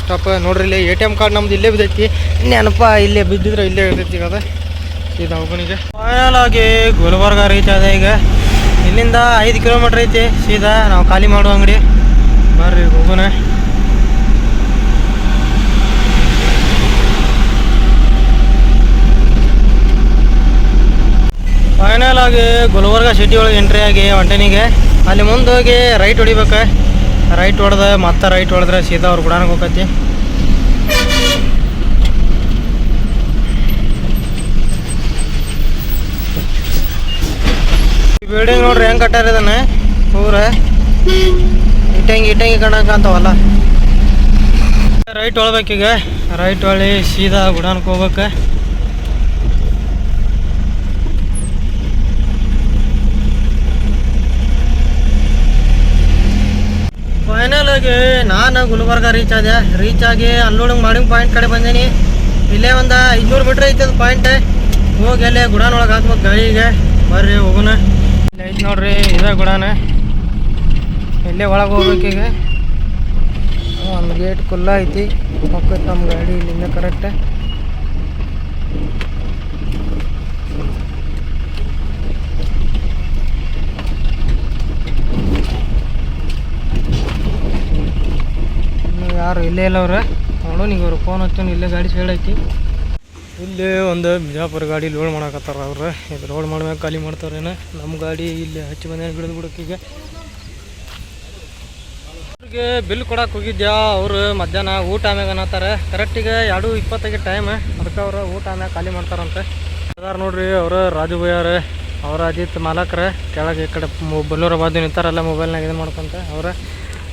ಸ್ಟಾಪ್ ನೋಡ್ರಿ ಇಲ್ಲಿ ಎ ಟಿ ಎಂ ಕಾರ್ಡ್ ನಮ್ದು ಇಲ್ಲೇ ಬಿದ್ದೈತಿ. ನೆನಪ ಇಲ್ಲೇ ಬಿದ್ದಿದ್ರೆ ಇಲ್ಲೇ ಬಿದ್ದೈತಿ ಈಗ ಅದು. ಸೀದಾ ಹೋಗೋಣಿಗೆ ಫೈನಲ್ ಆಗಿ ಗುಲ್ಬರ್ಗ ರೀಚ್ ಆದ ಈಗ. ಇಲ್ಲಿಂದ ಐದು ಕಿಲೋಮೀಟರ್ ಐತಿ, ಸೀದಾ ನಾವು ಖಾಲಿ ಮಾಡೋ ಅಂಗಡಿ. ಬರ್ರಿ, ಹೋಗೋಣ. ಫೈನಲ್ ಆಗಿ ಗುಲ್ಬರ್ಗ ಸಿಟಿ ಒಳಗೆ ಎಂಟ್ರಿ ಆಗಿ ಒಂಟನಿಗೆ. ಅಲ್ಲಿ ಮುಂದೆ ಹೋಗಿ ರೈಟ್ ಹೊಡಿಬೇಕು. ರೈಟ್ ಹೊಡೆದ ಮತ್ತೆ ರೈಟ್ ಹೊಡೆದ್ರೆ ಸೀದಾ ಅವ್ರ ಗುಡಾನಕ್ಕೆ ಹೋಗತಿ ಬಿಲ್ಡಿಂಗ್ ನೋಡ್ರಿ ಹೆಂಗ್ ಕಟ್ಟಾರ ಇದನ್ನ? ಊರ ಇಟ್ಟಂಗಿ ಇಟ್ಟಂಗಿ ಕಾಣಕಂತಾವಲ್ಲ ರೈಟ್ ಹೊಳ್ಬೇಕೀಗ ರೈಟ್ ಹೊಳಿ ಸೀದಾ ಗುಡಾನಕ್ಕೆ ಹೋಗ್ಬೇಕು. ಫೈನಲ್ ಆಗಿ ನಾನು ಗುಲ್ಬರ್ಗ ರೀಚ್ ಆದೆ. ರೀಚ್ ಆಗಿ ಅನ್ಲೋಡಿಂಗ್ ಮಾಡಿಂಗ್ ಪಾಯಿಂಟ್ ಕಡೆ ಬಂದೀನಿ. ಇಲ್ಲೇ ಒಂದು ಐದುನೂರು ಮೀಟ್ರ್ ಐತಿ ಅದು ಪಾಯಿಂಟ್ ಹೋಗಿ ಅಲ್ಲೇ ಗುಡಾನ್ ಒಳಗೆ ಹಾಕ್ಬೇಕು ಗಾಳಿಗೆ. ಬರ್ರಿ ಹೋಗೋಣ. ಐತೆ ನೋಡ್ರಿ, ಇದೇ ಗುಡಾನ. ಇಲ್ಲೇ ಒಳಗೆ ಈಗ. ಒಂದು ಗೇಟ್ ಕುಲ್ಲ ಐತಿ. ಹೋಗ್ತೈತೆ ನಮ್ಮ ಗಾಡಿ ಇಲ್ಲಿಂದ ಕರೆಕ್ಟ್ ಯಾರು ಇಲ್ಲೇ ಇಲ್ಲ ಅವ್ರ. ನೋಡು ಫೋನ್ ಹಚ್ಚೋನು ಇಲ್ಲೇ ಗಾಡಿ ಸೈಡ್ ಐತಿ. ಇಲ್ಲಿ ಒಂದು ಬಿಜಾಪುರ ಗಾಡಿ ಲೋಡ್ ಮಾಡಕತ್ತಾರ ಅವ್ರು. ಇದು ಲೋಡ್ ಮಾಡ್ಬೇಕು ಖಾಲಿ ಮಾಡ್ತಾರೇನ ನಮ್ಮ ಗಾಡಿ ಇಲ್ಲಿ ಹಚ್ಚಿ ಬಂದ ಬಿಡದು ಈಗ. ಅವ್ರಿಗೆ ಬಿಲ್ ಕೊಡಕ್ಕೆ ಹೋಗಿದ್ಯಾ? ಅವರು ಮಧ್ಯಾಹ್ನ ಊಟ ಆಮ್ಯಾಗ ಅನ್ನತ್ತಾರ. ಕರೆಕ್ಟಿಗೆ ಎರಡು ಇಪ್ಪತ್ತೈದು ಟೈಮ್ ಅದಕ್ಕೆ ಅವ್ರು ಊಟ ಆಮ್ಯಾಗ ಖಾಲಿ ಮಾಡ್ತಾರಂತೆ. ಅದಾರ ನೋಡ್ರಿ ಅವರು ರಾಜು ಭಯ್ಯಾರ, ಅವ್ರ ಅಜಿತ್ ಮಾಲಕ್ರ. ಕೆಳಗೆ ಈ ಕಡೆ ಬಲ್ಲೂರ ಬಾಜು ನಿಂತಾರಲ್ಲ ಮೊಬೈಲ್ನಾಗ ಇದು ಮಾಡ್ಕೊಂತ ಅವ್ರ.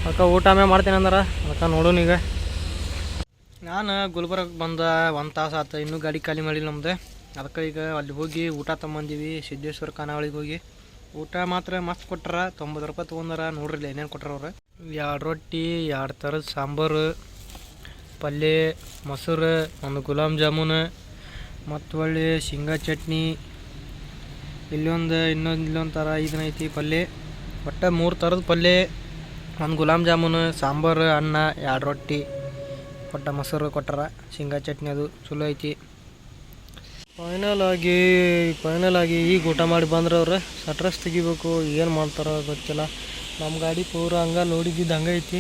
ಅದಕ್ಕೆ ಊಟ ಆಮ್ಯಾಗ ಮಾಡ್ತೀನಿ ಅಂದ್ರೆ. ಅದಕ್ಕೆ ನೋಡೋಣ ಈಗ. ನಾನು ಗುಲ್ಬರ್ಗಕ್ಕೆ ಬಂದ ಒಂದು ತಾಸು ಆತು, ಇನ್ನೂ ಗಾಡಿ ಖಾಲಿ ಮಾಡಿಲ್ಲ ನಮ್ದು. ಅದಕ್ಕೆ ಈಗ ಅಲ್ಲಿ ಹೋಗಿ ಊಟ ತೊಗೊಂಬಂದೀವಿ ಸಿದ್ದೇಶ್ವರ ಖಾನಾವಳಿಗೆ ಹೋಗಿ. ಊಟ ಮಾತ್ರ ಮಸ್ತ್ ಕೊಟ್ಟಾರ ತೊಂಬತ್ತು ರೂಪಾಯಿ ತೊಗೊಂಡಾರ ನೋಡ್ರಿ ಏನೇನು ಕೊಟ್ಟಾರ ಅವ್ರು. ಎರಡು ರೊಟ್ಟಿ, ಎರಡು ಥರದ ಸಾಂಬಾರು, ಪಲ್ಯ, ಮೊಸರು, ಒಂದು ಗುಲಾಬ್ ಜಾಮೂನು, ಮತ್ತು ಒಳ್ಳೆ ಶೇಂಗಾ ಚಟ್ನಿ. ಇಲ್ಲೊಂದು, ಇನ್ನೊಂದು, ಇಲ್ಲೊಂದು ಥರ ಇದನ್ನ ಐತಿ ಪಲ್ಯ. ಒಟ್ಟು ಮೂರು ಥರದ ಪಲ್ಯ, ಒಂದು ಗುಲಾಬ್ ಜಾಮೂನು, ಸಾಂಬಾರು, ಅನ್ನ, ಎರಡು ರೊಟ್ಟಿ. ಕೊಟ್ಟ ಮೊಸರು ಕೊಟ್ಟಾರ, ಶೇಂಗಾ ಚಟ್ನಿ ಅದು ಚಲೋ ಐತಿ. ಫೈನಲ್ ಆಗಿ ಫೈನಲ್ ಆಗಿ ಈಗ ಊಟ ಮಾಡಿ ಬಂದ್ರೆ ಅವ್ರು ಸಟ್ರಸ್ ತೆಗಿಬೇಕು, ಏನು ಮಾಡ್ತಾರೋ ಗೊತ್ತಿಲ್ಲ. ನಮ್ಮ ಗಾಡಿ ಪೂರ ಹಂಗೆ ನೋಡಿದ್ದು ಹಂಗೆ ಐತಿ.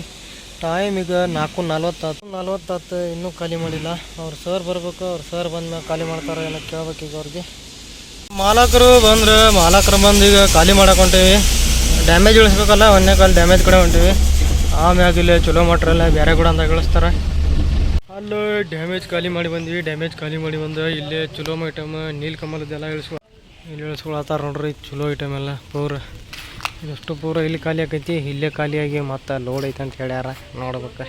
ಟೈಮ್ ಈಗ ನಾಲ್ಕು ನಲ್ವತ್ತಾತು ನಲ್ವತ್ತಾತು ಇನ್ನೂ ಖಾಲಿ ಮಾಡಿಲ್ಲ. ಅವ್ರು ಸರ್ ಬರ್ಬೇಕು, ಅವ್ರು ಸರ್ ಬಂದ್ಮೇಲೆ ಖಾಲಿ ಮಾಡ್ತಾರೋ ಏನೋ ಕೇಳ್ಬೇಕು ಈಗ ಅವ್ರಿಗೆ. ಮಾಲಕರು ಬಂದ್ರೆ, ಮಾಲಕರು ಬಂದು ಈಗ ಖಾಲಿ ಮಾಡಕ್ಕೆ ಡ್ಯಾಮೇಜ್ ಇಳಿಸ್ಬೇಕಲ್ಲ ಒಂದೇ ಕಾಲು ಡ್ಯಾಮೇಜ್ ಕಡೆ ಹೊಂಟೀವಿ. ಆಮ್ಯಾಗ ಇಲ್ಲಿ ಚಲೋ ಮಾಡ್ರಲ್ಲ ಬೇರೆ ಕೂಡ ಅಂತ ಇಳಿಸ್ತಾರೆ. ಅಲ್ಲಿ ಡ್ಯಾಮೇಜ್ ಖಾಲಿ ಮಾಡಿ ಬಂದ್ವಿ. ಡ್ಯಾಮೇಜ್ ಖಾಲಿ ಮಾಡಿ ಬಂದು ಇಲ್ಲೇ ಚಲೋ ಐಟಮ್ ನೀಲ್ ಕಮಲದೆಲ್ಲ ಇಳಿಸ್ಕೊ ಇಲ್ಲಿ ಇಳಿಸ್ಕೊಳತ್ತಾರ ನೋಡ್ರಿ ಚಲೋ ಐಟಮ್ ಎಲ್ಲ ಪೂರ. ಇದಷ್ಟು ಪೂರ ಇಲ್ಲಿ ಖಾಲಿ ಆಕೈತಿ. ಇಲ್ಲೇ ಖಾಲಿಯಾಗಿ ಮತ್ತೆ ಲೋಡ್ ಐತೆ ಅಂತ ಹೇಳ್ಯಾರ. ನೋಡ್ಬೇಕು.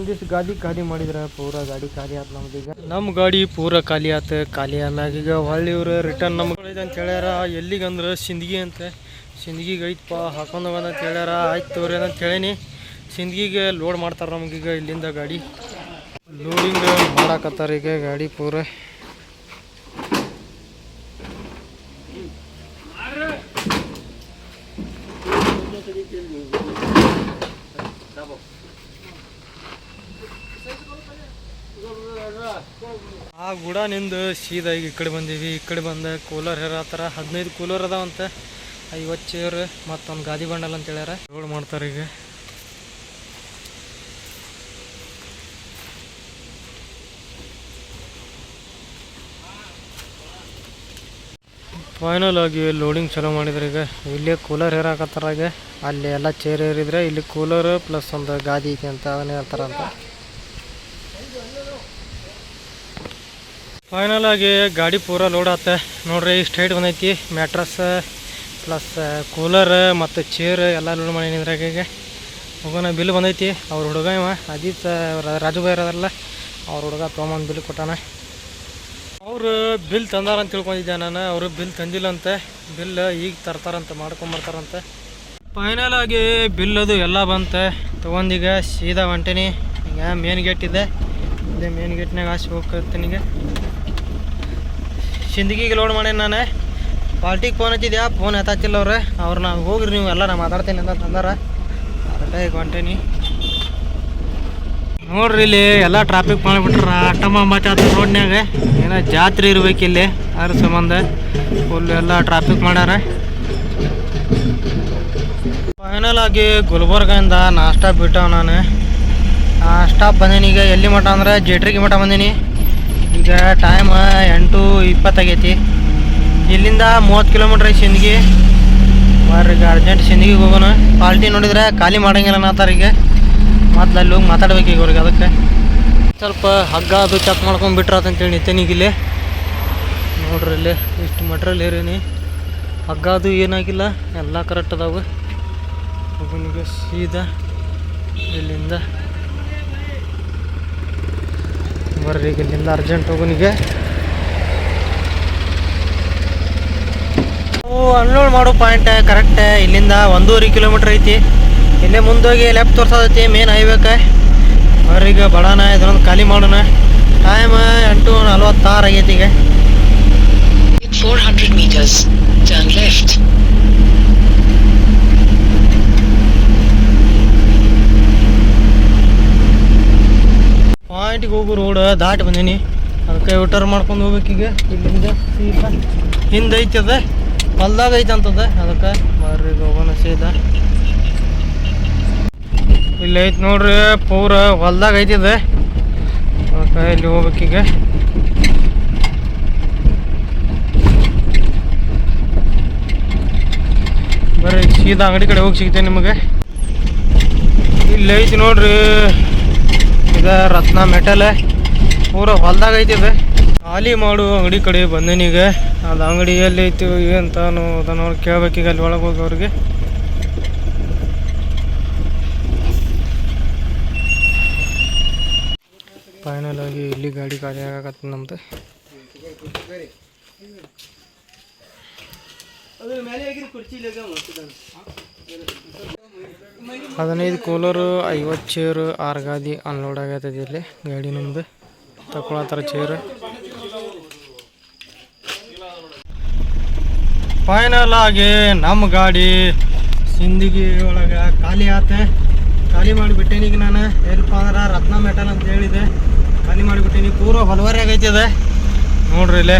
ಈ ದಿವ್ಸ ಗಾಡಿ ಖಾಲಿ ಮಾಡಿದ್ರೆ, ಪೂರ ಗಾಡಿ ಖಾಲಿ ಆಯ್ತು ನಮ್ದು ಈಗ. ನಮ್ಮ ಗಾಡಿ ಪೂರ ಖಾಲಿ ಆಯ್ತು ಖಾಲಿ ಆದಾಗ ಈಗ ಹೊಳ್ಳಿ ಇವ್ರು ರಿಟರ್ನ್ ನಮ್ಗೆ ಅಂತ ಹೇಳ್ಯಾರ. ಎಲ್ಲಿಗಂದ್ರೆ ಸಿಂದಗಿ ಅಂತ. ಸಿಂದಗಿಗೆ ಐತಪ್ಪ ಹಾಕೊಂಡು ಹೋಗೋಣ ಅಂತ ಹೇಳ್ಯಾರ. ಆಯ್ತು ತೋರಿ ಅಂತ ಹೇಳೀನಿ. ಸಿಂದಗಿಗೆ ಲೋಡ್ ಮಾಡ್ತಾರೆ ಈಗ ಇಲ್ಲಿಂದ ಗಾಡಿ. ಲೋಡಿಂಗ್ ಮಾಡಾಕತ್ತಾರ ಈಗ ಗಾಡಿ ಪೂರ. ಆ ಗುಡನಿಂದ ಈಗ ಈ ಕಡೆ ಬಂದೀವಿ. ಈ ಕಡೆ ಬಂದ ಕೂಲರ್ ಹೇರತ್ತಾರ ಹದಿನೈದು ಕೂಲರ್ ಅದಾವಂತ. ಐವತ್ತು ಚೇರ್ ಮತ್ತೊಂದು ಗಾದಿ ಬಂಡಲ್ ಅಂತ ಹೇಳ್ಯಾರ. ರೋಡ್ ಮಾಡ್ತಾರೆ ಈಗ. ಫೈನಲ್ ಆಗಿ ಲೋಡಿಂಗ್ ಚಲೋ ಮಾಡಿದ್ರೆ ಈಗ. ಇಲ್ಲೇ ಕೂಲರ್ ಹೇರಾಕತ್ತಾರ ಈಗ? ಅಲ್ಲಿ ಎಲ್ಲ ಚೇರ್ ಏರಿದ್ರೆ ಇಲ್ಲಿ ಕೂಲರ್ ಪ್ಲಸ್ ಒಂದು ಗಾದಿ ಐತಿ ಅಂತ ಅದನ್ನ ಹೇಳ್ತಾರಂತ. ಫೈನಲ್ ಆಗಿ ಗಾಡಿ ಪೂರ ಲೋಡ್ ಆತ ನೋಡ್ರಿ ಸ್ಟ್ರೈಟ್ ಬಂದೈತಿ. ಮ್ಯಾಟ್ರಸ್ ಪ್ಲಸ್ ಕೂಲರ್ ಮತ್ತು ಚೇರ್ ಎಲ್ಲ ಲೋಡ್ ಮಾಡಿ ಇದ್ರಾಗ ಈಗ. ಹೋಗೋಣ ಬಿಲ್ ಬಂದೈತಿ. ಅವ್ರ ಹುಡುಗ ಇವ, ಅಜಿತ್ ರಾಜು ಬೈರ್ ಅದಲ್ಲ ಅವ್ರ ಹುಡುಗ ತೊಗೊಂಬಂದು ಬಿಲ್ ಕೊಟ್ಟಾನ. ಅವರು ಬಿಲ್ ತಂದಾರ ಅಂತ ತಿಳ್ಕೊಂಡಿದ್ದೆ ನಾನು. ಅವರು ಬಿಲ್ ತಂದಿಲ್ಲ ಅಂತೆ ಬಿಲ್ ಈಗ ತರ್ತಾರಂತ, ಮಾಡ್ಕೊಂಬರ್ತಾರಂತೆ. ಫೈನಲ್ ಆಗಿ ಬಿಲ್ ಅದು ಎಲ್ಲ ಬಂತೆ. ತೊಗೊಂಡೀಗ ಸೀದಾ ಹೊಂಟೀನಿ. ಈಗ ಮೇನ್ ಗೇಟ್ ಇದೆ. ಇದೇ ಮೇನ್ ಗೇಟ್ನಾಗ ಹಾಸಿ ಹೋಗ್ತೀನಿ ಈಗ. ಸಿಂದಗಿಗೆ ಲೋಡ್ ಮಾಡೇನಿ ನಾನು? ಪಾರ್ಟಿಗೆ ಫೋನ್ ಹಚ್ಚಿದ್ಯಾ? ಫೋನ್ ಎತ್ತಾಚಿಲ್ಲ ಅವ್ರೆ. ಅವ್ರು ನಾವು ಹೋಗ್ರಿ ನೀವು, ಎಲ್ಲ ನಾ ಮಾತಾಡ್ತೀನಿ ಅಂತ ತಂದಾರ. ಅದಕ್ಕೆ ಹೊಂಟೇನಿ. ನೋಡ್ರಿ ಇಲ್ಲಿ ಎಲ್ಲ ಟ್ರಾಫಿಕ್ ಮಾಡಿಬಿಟ್ರ. ಅಟ್ಟಮ್ಮ ಮಚಾತ ರೋಡ್ನ್ಯಾಗ ಏನೋ ಜಾತ್ರೆ ಇರ್ಬೇಕು ಇಲ್ಲಿ, ಅದ್ರ ಸಂಬಂಧ ಫುಲ್ ಎಲ್ಲ ಟ್ರಾಫಿಕ್ ಮಾಡ್ಯಾರ. ಫೈನಲ್ ಆಗಿ ಗುಲ್ಬರ್ಗಿಂದ ನಾಷ್ಟ ಬಿಟ್ಟವ ನಾನು. ಸ್ಟಾಪ್ ಬಂದೀನಿ ಈಗ. ಎಲ್ಲಿ ಮಠ ಅಂದ್ರೆ ಜೇಟ್ರಿಗೆ ಮಠ ಬಂದೀನಿ. ಈಗ ಟೈಮ್ ಎಂಟು ಇಪ್ಪತ್ತಾಗೈತಿ. ಇಲ್ಲಿಂದ ಮೂವತ್ತು ಕಿಲೋಮೀಟ್ರ್ ಐತಿ ಸಿಂದಗಿ ಬರ್ರಿ ಈಗ ಅರ್ಜೆಂಟ್ ಸಿಂದಗಿಗೆ ಹೋಗೋಣ. ಪಾಲ್ಟಿ ನೋಡಿದ್ರೆ ಖಾಲಿ ಮಾಡಂಗಿಲ್ಲ ಅನ್ನತ್ತಾರ ಈಗ ಮತ್ತೆ ಅಲ್ಲಿ ಹೋಗಿ ಮಾತಾಡ್ಬೇಕು ಈಗ ಅವ್ರಿಗೆ ಅದಕ್ಕೆ. ಸ್ವಲ್ಪ ಹಗ್ಗ ಅದು ಚೆಕ್ ಮಾಡ್ಕೊಂಡು ಬಿಟ್ರ ಅಂತೇಳಿ ನಿಂತೇನಿ ಈಗ ಇಲ್ಲಿ. ನೋಡ್ರಿ ಇಲ್ಲಿ ಇಷ್ಟು ಮಟ್ರಿಯಲ್ ಏರೇನಿ. ಹಗ್ಗ ಅದು ಏನಾಗಿಲ್ಲ, ಎಲ್ಲ ಕರೆಕ್ಟ್ ಅದಾವೆ. ಸೀದಾ ಇಲ್ಲಿಂದ. ಬರ್ರಿ ಈಗ ಇಲ್ಲಿಂದ ಅರ್ಜೆಂಟ್ ಹೋಗೋನಿಗೆ. ಅನ್ಲೋಡ್ ಮಾಡೋ ಪಾಯಿಂಟ್ ಕರೆಕ್ಟ್ ಇಲ್ಲಿಂದ ಒಂದೂವರೆ ಕಿಲೋಮೀಟರ್ ಐತಿ. ಇಲ್ಲೇ ಮುಂದೋಗಿ ಲೆಫ್ಟ್ ತೋರ್ಸೋದೈತಿ ಮೇನ್ ಹೈವೇಕ್ಕೆ ಬರ್ರಿ ಈಗ ಬಡಾನ ಇದನ್ನೊಂದು ಖಾಲಿ ಮಾಡೋಣ. ಟೈಮ್ ಎಂಟು ನಲ್ವತ್ತಾರು ಆಗೈತಿ ಈಗ. Four 400 metres turn left. ಪಾಯಿಂಟಿಗೆ ಹೋಗು ರೋಡ್ ದಾಟಿ ಬಂದೀನಿ. ಅದಕ್ಕೆ ಯೂಟರ್ ಮಾಡ್ಕೊಂಡು ಹೋಗ್ಬೇಕೀಗ ಇಲ್ಲಿಂದ ಸೀದಾ ಹಿಂದೆ ಐತಿ ಅದ. ಹೊಲ್ದಾಗ ಐತೆ ಅಂತದ. ಅದಕ್ಕೆ ಬರ್ರಿ ಹೋಗೋಣ ಸೀದ. ಇಲ್ಲಿ ಐತಿ ನೋಡ್ರಿ, ಪೂರ ಹೊಲ್ದಾಗ ಐತಿ ಅದ. ಅದಕ್ಕೆ ಇಲ್ಲಿ ಹೋಗ್ಬೇಕೀಗ ಬರ್ರಿ, ಸೀದಾ ಅಂಗಡಿ ಕಡೆ ಹೋಗಿ ಸಿಗ್ತೇನೆ ನಿಮಗೆ. ಇಲ್ಲಿ ಐತಿ ನೋಡ್ರಿ ಇದ ರತ್ನ ಮೆಟಲ್. ಊರ ಹೊಲ್ದಾಗ ಐತಿ ಇದು ಖಾಲಿ ಮಾಡು ಅಂಗಡಿ ಕಡೆ ಬಂದೇನೀಗ ಅದು ಅಂಗಡಿ ಎಲ್ಲಿ ಐತಿ ಏನಂತ ಅದ ನೋಡಿ ಕೇಳ್ಬೇಕೀಗ ಅಲ್ಲಿ ಒಳಗೆ ಹೋಗಿ ಅವ್ರಿಗೆ ಫೈನಲ್ ಆಗಿ ಇಲ್ಲಿ ಗಾಡಿ ಖಾಲಿ ಆಗಕತ್ತ ನಮ್ದು. ಹದಿನೈದು ಕೂಲರು, ಐವತ್ತು ಚೇರು ಆರು ಗಾದಿ ಅನ್ಲೋಡ್ ಆಗತ್ತದ ಇಲ್ಲಿ. ಗಾಡಿ ನಮ್ದು. ತಗೊಳತ್ತಾರ ಚೇರು ಫೈನಲ್ ಆಗಿ ನಮ್ಮ ಗಾಡಿ ಸಿಂದಗಿ ಒಳಗೆ ಖಾಲಿ ಆತೆ. ಖಾಲಿ ಮಾಡಿಬಿಟ್ಟೇನಿ ಈಗ ನಾನು. ಎಲ್ಪ ಅಂದ್ರೆ ರತ್ನ ಮೆಟಲ್ ಅಂತ ಹೇಳಿದೆ. ಖಾಲಿ ಮಾಡಿಬಿಟ್ಟೇನಿ. ಪೂರ ಹೊಲವರೆಯಾಗ ಆಗೈತಿದೆ. ನೋಡ್ರಿ ಇಲ್ಲಿ.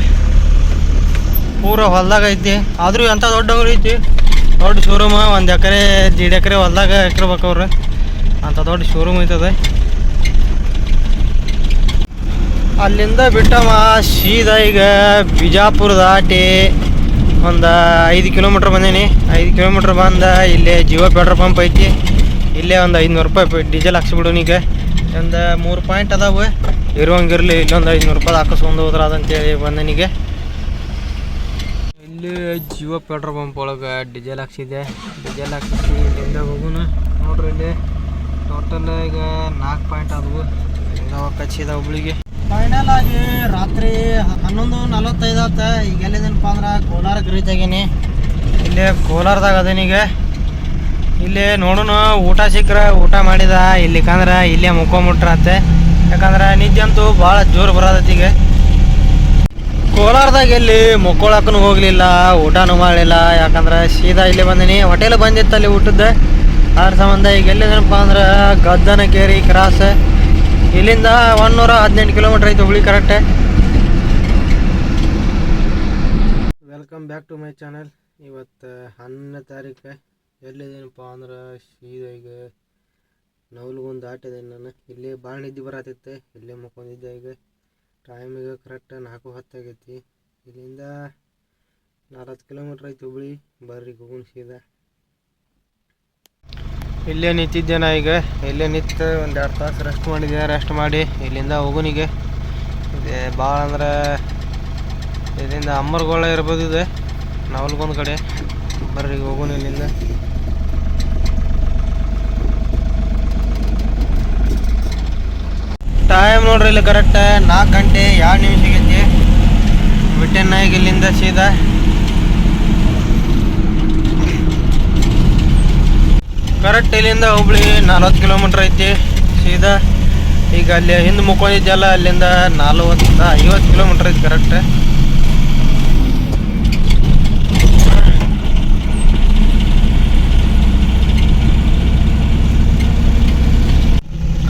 ಪೂರ ಹೊಲ್ದಾಗ ಐತಿ. ಆದರೂ ಎಂಥ ದೊಡ್ಡ ಐತಿ. ದೊಡ್ಡ ಶೋರೂಮ್ ಒಂದು ಎಕರೆ, ದೀಡ್ ಎಕರೆ ಹೊಲ್ದಾಗ ಇಟ್ಟಿರ್ಬೇಕು ಅವ್ರು. ಅಂಥ ದೊಡ್ಡ ಶೋರೂಮ್ ಐತದ. ಅಲ್ಲಿಂದ ಬಿಟ್ಟವ ಸೀದಾ ಈಗ ಬಿಜಾಪುರ ದಾಟಿ ಒಂದು ಐದು ಕಿಲೋಮೀಟ್ರ್ ಬಂದೀನಿ. ಐದು ಕಿಲೋಮೀಟ್ರ್ ಬಂದ ಇಲ್ಲೇ ಜಿಯೋ ಪೆಟ್ರೋಲ್ ಪಂಪ್ ಐತಿ. ಇಲ್ಲೇ ಒಂದು ಐದುನೂರು ರೂಪಾಯಿ ಡೀಸೆಲ್ ಹಾಕ್ಸಿಬಿಡೋನು ಈಗ. ಒಂದು ಮೂರು ಪಾಯಿಂಟ್ ಅದಾವೆ. ಇರುವಂಗಿರಲಿ ಇಲ್ಲೊಂದು ಐದುನೂರು ರೂಪಾಯಿ ಹಾಕಿಸ್ಕೊಂಡು ಹೋದ್ರ ಅದಂತೇಳಿ ಬಂದನಿಗೆ ಇಲ್ಲಿ ಜಿಯೋ ಪೆಟ್ರೋಲ್ ಪಂಪ್ ಒಳಗೆ ಡೀಸೆಲ್ ಹಾಕ್ಸಿದೆ. ಡೀಸೆಲ್ ಹಾಕ್ಸಿ ಇಲ್ಲಿಂದ ಹೋಗೋಣ. ನೋಡ್ರಿ ಇಲ್ಲಿ ಟೋಟಲ್ ಈಗ ನಾಲ್ಕು ಪಾಯಿಂಟ್ ಆದವು. ಕಚ್ಚಿದ ಹುಬ್ಳಿಗೆ. ಫೈನಲ್ ಆಗಿ ರಾತ್ರಿ ಹನ್ನೊಂದು ನಲವತ್ತೈದು ಆತ ಈಗ ಎಲ್ಲಿದೇನಪ್ಪ ಅಂದ್ರೆ ಕೋಲಾರಕ್ಕೆ ರೀಚ್ ಆಗೀನಿ ಇಲ್ಲೇ ಕೋಲಾರದಾಗ ಅದೇನೀಗ ಇಲ್ಲಿ ನೋಡೋಣ, ಊಟ ಸಿಕ್ಕರೆ ಊಟ ಮಾಡಿದ. ಇಲ್ಲಿಕಂದ್ರೆ ಇಲ್ಲೇ ಮುಕ್ಕೊಂಬಿಟ್ರತ್ತೆ ಯಾಕಂದ್ರೆ ನಿದ್ದೆ ಅಂತೂ ಭಾಳ ಜೋರು ಬರೋದೈತಿ ಈಗ. ಕೋಲಾರದಾಗ ಎಲ್ಲಿ ಮುಕ್ಕೊಳಕ್ಕೂ ಹೋಗಲಿಲ್ಲ, ಊಟನೂ ಮಾಡಲಿಲ್ಲ. ಯಾಕಂದ್ರೆ ಸೀದಾ ಇಲ್ಲಿ ಬಂದೀನಿ. ಹೋಟೆಲ್ ಬಂದಿತ್ತು ಅಲ್ಲಿ ಊಟದ ಅದ್ರ ಸಂಬಂಧ ಈಗ ಎಲ್ಲಿದೇನಪ್ಪ ಅಂದ್ರೆ ಗದ್ದನಕೇರಿ ಕ್ರಾಸ್. ಇಲ್ಲಿಂದ ಒನ್ನೂರ ಹದಿನೆಂಟು ಕಿಲೋಮೀಟ್ರ್ ಐತೆ ಹುಳಿ correct. Welcome back to my channel ಇವತ್ತು ಹನ್ನೊಂದನೇ ತಾರೀಕು. ಎಲ್ಲಿದ್ದೀನಪ್ಪ ಅಂದ್ರೆ ಸೀದಾ ಈಗ ನವಲ್ಗೊಂದು ಇದೆ ನಾನು. ಇಲ್ಲಿ ಭಾಳ ನಿದ್ದೆ ಬರತ್ತಿತ್ತೆ ಇಲ್ಲೇ ಮುಕ್ಕೊಂಡಿದ್ದೆ ಈಗ. ಟೈಮ್ ಈಗ ಕರೆಕ್ಟ್ ನಾಲ್ಕು ಹತ್ತಾಗೈತಿ ಇಲ್ಲಿಂದ ನಾಲ್ಕು ಕಿಲೋಮೀಟ್ರ್ ಐತಿ ಹುಬ್ಳಿ. ಬರ್ರಿ ಹೋಗೋಣ ಸೀದಾ. ಇಲ್ಲೇ ನಿಂತಿದ್ದೆ ನಾ ಈಗ. ಇಲ್ಲೇ ನಿಂತು ಒಂದು ಎರಡು ತಾಸು ರೆಸ್ಟ್ ಮಾಡಿದ್ದೆ ರೆಸ್ಟ್ ಮಾಡಿ ಇಲ್ಲಿಂದ ಹೋಗೋನಿಗೆ. ಇದೆ ಭಾಳ ಅಂದ್ರೆ ಇಲ್ಲಿಂದ ಅಮ್ಮರ್ಗೊಳ ಇರ್ಬೋದು ಇದೆ. ನಾವಲ್ಗೊಂದು ಕಡೆ. ಬರ್ರಿ ಹೋಗೋಣ ಇಲ್ಲಿಂದ. ಟೈಮ್ ನೋಡ್ರಿ ಇಲ್ಲಿ ಕರೆಕ್ಟ್ ನಾಲ್ಕು ಗಂಟೆ ಎರಡು ನಿಮಿಷ ಆಗೈತಿ ಬಿಟ್ಟೆನ ಈಗ ಇಲ್ಲಿಂದ ಸೀದಾ. ಕರೆಕ್ಟ್ ಇಲ್ಲಿಂದ ಹುಬ್ಳಿ ನಲ್ವತ್ತು ಕಿಲೋಮೀಟ್ರ್ ಐತಿ. ಸೀದಾ. ಈಗ ಅಲ್ಲಿ ಹಿಂದೆ ಮುಕ್ಕೊಂಡಿದ್ದೆಲ್ಲ ಅಲ್ಲಿಂದ ನಲ್ವತ್ತು ಐವತ್ತು ಕಿಲೋಮೀಟ್ರ್ ಐತಿ ಕರೆಕ್ಟ್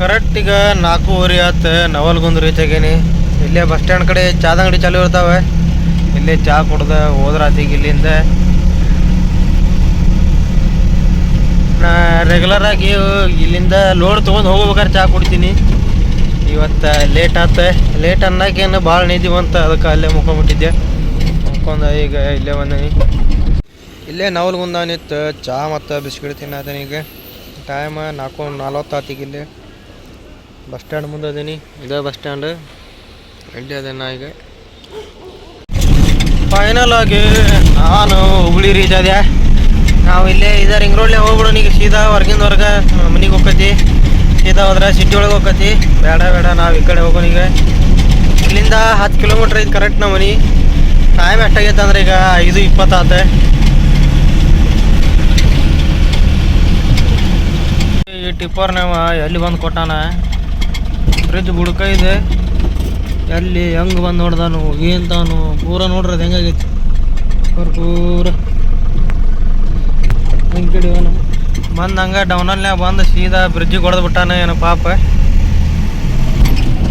ಕರೆಕ್ಟ್ ಈಗ ನಾಲ್ಕೂವರೆ ಆತು, ನವಲ್ಗುಂದ್ ರೀಚ್ ಆಗೇನಿ ಇಲ್ಲೇ ಬಸ್ ಸ್ಟ್ಯಾಂಡ್ ಕಡೆ ಚಾದ ಅಂಗಡಿ ಚಾಲು ಇರ್ತಾವೆ. ಇಲ್ಲೇ ಚಾ ಕುಡ್ದ ಹೋದ್ರಾತಿಗೆ ಇಲ್ಲಿಂದ. ನಾ ರೆಗ್ಯುಲರ್ ಆಗಿ ಇಲ್ಲಿಂದ ಲೋಡ್ ತೊಗೊಂಡು ಹೋಗ್ಬೇಕಾದ್ರೆ ಚಾ ಕುಡಿತೀನಿ. ಇವತ್ತು ಲೇಟ್ ಆತ. ಲೇಟ್ ಅನ್ನಕೇನು ಭಾಳ ನಿದ್ದೆ ಬಂತ, ಅದಕ್ಕೆ ಅಲ್ಲೇ ಮುಕ್ಕೊಂಬಿಟ್ಟಿದ್ದೆ ಮುಕ್ಕೊಂಡ ಈಗ ಇಲ್ಲೇ ಬಂದೀನಿ ಇಲ್ಲೇ ನವಲ್ಗುಂದ ಚಾ ಮತ್ತು ಬಿಸ್ಕಿಟ್ ತಿನ್ನತೀನಿ ಈಗ. ಟೈಮ್ ನಾಲ್ಕು ನಲ್ವತ್ತು ಆತಿಗೆ ಇಲ್ಲಿ. ಬಸ್ ಸ್ಟ್ಯಾಂಡ್ ಮುಂದೆ ಅದೀನಿ ಇದೇ ಬಸ್ ಸ್ಟ್ಯಾಂಡ್. ರೆಡಿ ಅದೇ ನಾ ಈಗ ಫೈನಲ್ ಆಗಿ ನಾನು ಹುಬ್ಳಿ ರೀಚ್ ಆದ್ಯಾ ನಾವು ಇಲ್ಲೇ ಇದ ರಿಂಗ್ ರೋಡ್ಲೆ ಹೋಗ್ಬಿಡೋಣ ಈಗ. ಸೀದಾ ಹೊರಗಿಂದ ಹೊರಗೆ ಮನೆಗೆ ಹೋಗತಿ ಸೀದಾ ಹೋದ್ರೆ ಸಿಟಿ ಒಳಗೆ ಹೋಗತಿ ಬೇಡ ಬೇಡ, ನಾವು ಈ ಕಡೆ ಹೋಗೋಣ ಇಲ್ಲಿಂದ ಹತ್ತು ಕಿಲೋಮೀಟ್ರ್ ಐತಿ ಕರೆಕ್ಟ್ ನಮ್ಮ ಮನೆ. ಟೈಮ್ ಎಷ್ಟಾಗೈತೆ ಅಂದ್ರೆ ಈಗ ಐದು ಇಪ್ಪತ್ತಾತೆ ಈ ಟಿಪ್ಪರ್ ಎಲ್ಲಿ ಬಂದು ಕೊಟ್ಟಾನ? ಫ್ರಿಜ್ ಬುಡಕ ಇದೆ. ಎಲ್ಲಿ ಹೆಂಗೆ ಬಂದು ನೋಡ್ದಾನು, ಏನು ತಾನು, ಪೂರ ನೋಡ್ರಿ ಅದು ಹೆಂಗಾಗೈತಿ ಪೂರ ಹೆಂಗೆ ಕಡಿವನ ಬಂದು ಹಂಗೆ ಡೌನಲ್ನ್ಯಾಗ ಬಂದು ಸೀದಾ ಬ್ರಿಡ್ಜಿಗೆ ಹೊಡೆದು ಬಿಟ್ಟಾನ ಏನೋ ಪಾಪ.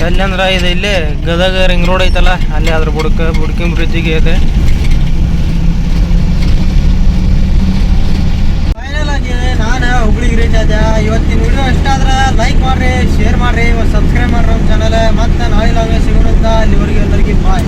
ಎಲ್ಲಿ ಅಂದ್ರೆ ಇದು ಇಲ್ಲಿ ಗದಗ ರಿಂಗ್ ರೋಡ್ ಐತಲ್ಲ, ಅಲ್ಲಿ ಅದ್ರ ಬುಡಕ, ಬುಡ್ಕಿನ ಬ್ರಿಡ್ಜಿಗೆ ಇದೆ. ಮಕ್ಕಳಿಗೆ ರೀಚ್ ಆದ ಇವತ್ತಿನ ವಿಡಿಯೋ ಇಷ್ಟ ಲೈಕ್ ಮಾಡ್ರಿ ಶೇರ್ ಮಾಡ್ರಿ ಸಬ್ಸ್ಕ್ರೈಬ್ ಮಾಡ್ರಿ ನಮ್ಮ ಚಾನಲ್ ಮತ್ತೆ ನಾಳೆ ಸಿಗೋಣ ಅಂತ. ಅಲ್ಲಿವರೆಗೆ ಎಲ್ಲರಿಗೆ ಬಾಯ್